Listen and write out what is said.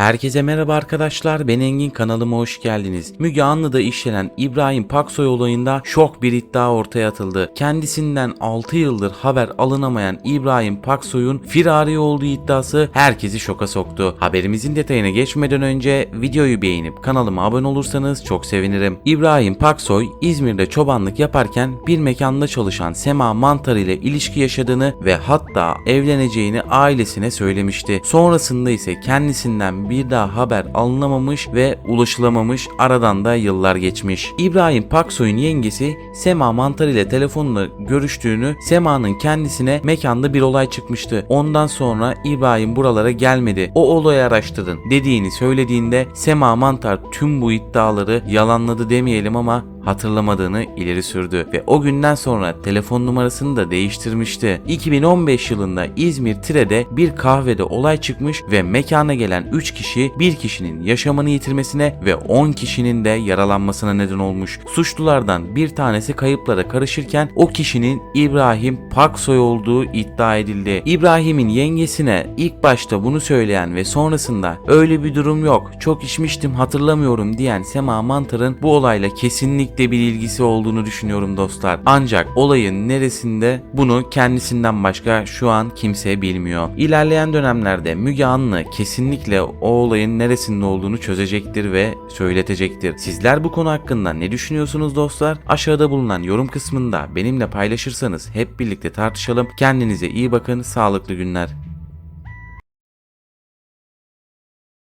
Herkese merhaba arkadaşlar ben Engin kanalıma hoş geldiniz. Müge Anlı'da işlenen İbrahim Paksoy olayında şok bir iddia ortaya atıldı. Kendisinden 6 yıldır haber alınamayan İbrahim Paksoy'un firari olduğu iddiası herkesi şoka soktu. Haberimizin detayına geçmeden önce videoyu beğenip kanalıma abone olursanız çok sevinirim. İbrahim Paksoy İzmir'de çobanlık yaparken bir mekanda çalışan Sema Mantar ile ilişki yaşadığını ve hatta evleneceğini ailesine söylemişti. Sonrasında ise kendisinden bir daha haber alınamamış ve ulaşılamamış aradan da yıllar geçmiş. İbrahim Paksoy'un yengesi Sema Mantar ile telefonla görüştüğünü Sema'nın kendisine mekanda bir olay çıkmıştı. Ondan sonra İbrahim buralara gelmedi. O olayı araştırın dediğini söylediğinde Sema Mantar tüm bu iddiaları yalanladı demeyelim ama hatırlamadığını ileri sürdü ve o günden sonra telefon numarasını da değiştirmişti. 2015 yılında İzmir Tire'de bir kahvede olay çıkmış ve mekana gelen 3 kişi bir kişinin yaşamını yitirmesine ve 10 kişinin de yaralanmasına neden olmuş. Suçlulardan bir tanesi kayıplara karışırken o kişinin İbrahim Paksoy olduğu iddia edildi. İbrahim'in yengesine ilk başta bunu söyleyen ve sonrasında öyle bir durum yok çok içmiştim hatırlamıyorum diyen Sema Mantar'ın bu olayla kesinlikle bir ilgisi olduğunu düşünüyorum dostlar. Ancak olayın neresinde bunu kendisinden başka şu an kimse bilmiyor. İlerleyen dönemlerde Müge Anlı kesinlikle o olayın neresinde olduğunu çözecektir ve söyletecektir. Sizler bu konu hakkında ne düşünüyorsunuz dostlar? Aşağıda bulunan yorum kısmında benimle paylaşırsanız hep birlikte tartışalım. Kendinize iyi bakın, sağlıklı günler.